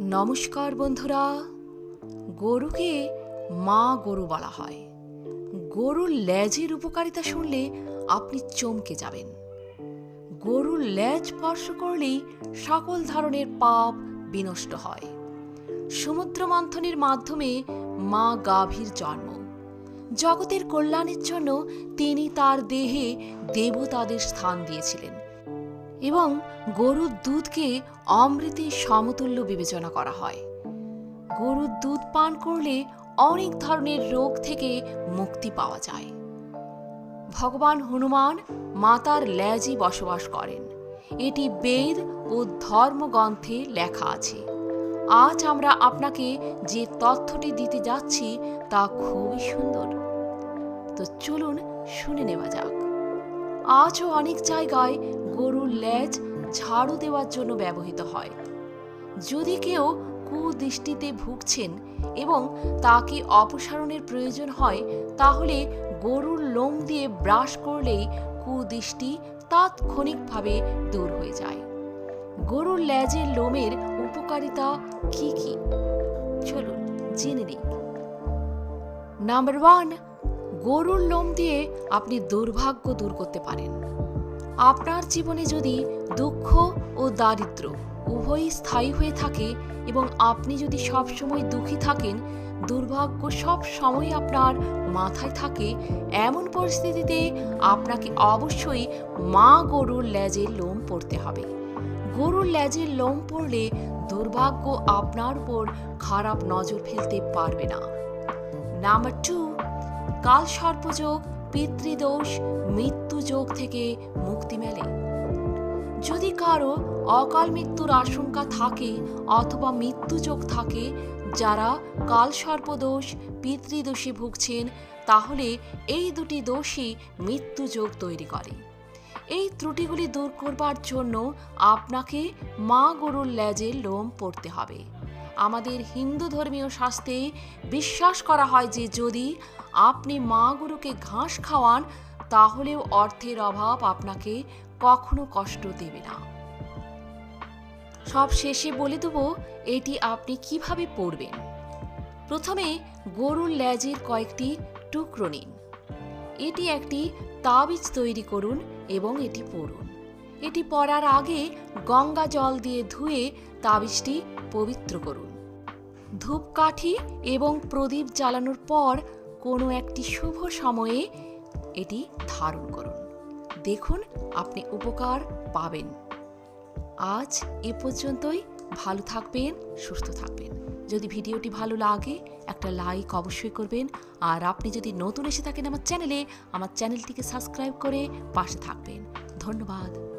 নমস্কার বন্ধুরা। গরুকে মা গরু বলা হয়। গরুর লেজের উপকারিতা শুনলে আপনি চমকে যাবেন। গরুর লেজ স্পর্শ করলেই সকল ধরনের পাপ বিনষ্ট হয়। সমুদ্র মন্থনের মাধ্যমে মা গাভীর জন্ম। জগতের কল্যাণের জন্য তিনি তার দেহে দেবতাদের স্থান দিয়েছিলেন। এবং গরুর দুধকে অমৃতের সমতুল্য বিবেচনা করা হয়। গরুর দুধ পান করলে অনেক ধরনের রোগ থেকে মুক্তি পাওয়া যায়। ভগবান হনুমান মাতার ল্যাজে বসবাস করেন। এটি বেদ ও ধর্মগ্রন্থে লেখা আছে। আজ আমরা আপনাকে যে তথ্যটি দিতে যাচ্ছি তা খুবই সুন্দর। তো চলুন শুনে নেওয়া যাক। আজও অনেক জায়গায় গরুর লেজ ঝাড়ু দেওয়ার জন্য ব্যবহৃত হয়। যদি কেউ কুদৃষ্টিতে ভুগছেন এবং তাকে অপসারণের প্রয়োজন হয়, তাহলে গরুর লোম দিয়ে ব্রাশ করলেই কুদৃষ্টি তাৎক্ষণিকভাবে দূর হয়ে যায়। গরুর লেজের লোমের উপকারিতা কি কি? চলুন জেনে নিই। নাম্বার ওয়ান, গরুর লোম দিয়ে আপনি দুর্ভাগ্য দূর করতে পারেন। আপনার জীবনে যদি দুঃখ ও দারিদ্র উভয়ই স্থায়ী হয়ে থাকে এবং আপনি যদি সবসময় দুঃখী থাকেন, দুর্ভাগ্য সব সময় আপনার মাথায় থাকে, এমন পরিস্থিতিতে আপনাকে অবশ্যই মা গরুর লেজের লোম পড়তে হবে। গরুর লেজের লোম পড়লে দুর্ভাগ্য আপনার উপর খারাপ নজর ফেলতে পারবে না। নাম্বার টু কাল সর্পযোগ পিতৃদোষ মৃত্যু যোগ থেকে মুক্তি মেলে। যদি কারও অকাল মৃত্যুর আশঙ্কা থাকে অথবা মৃত্যু যোগ থাকে, যারা কাল সর্পদোষ পিতৃদোষে ভুগছেন, তাহলে এই দুটি দোষই মৃত্যু যোগ তৈরি করে। এই ত্রুটিগুলি দূর করবার জন্য আপনাকে মা গরুর লেজের লোম পড়তে হবে। আমাদের হিন্দু ধর্মীয় শাস্ত্রে বিশ্বাস করা হয় যে যদি আপনি মা গরুকে ঘাস খাওয়ান, তাহলেও অর্থের অভাব আপনাকে কখনো কষ্ট দেবে না। সব শেষে বলে দেবো, এটি আপনি কীভাবে পড়বেন? প্রথমে গরুর লেজের কয়েকটি টুকরো নিন। এটি একটি তাবিজ তৈরি করুন এবং এটি পড়ুন। এটি পরার আগে গঙ্গা জল দিয়ে ধুয়ে তাবিজটি পবিত্র করুন। ধূপকাঠি এবং প্রদীপ জ্বালানোর পর কোনো একটি শুভ সময়ে এটি ধারণ করুন। দেখুন আপনি উপকার পাবেন। আজ এ পর্যন্তই। ভালো থাকবেন, সুস্থ থাকবেন। যদি ভিডিওটি ভালো লাগে, একটা লাইক অবশ্যই করবেন। আর আপনি যদি নতুন এসে থাকেন আমার চ্যানেলে, আমার চ্যানেলটিকে সাবস্ক্রাইব করে পাশে থাকবেন। ধন্যবাদ।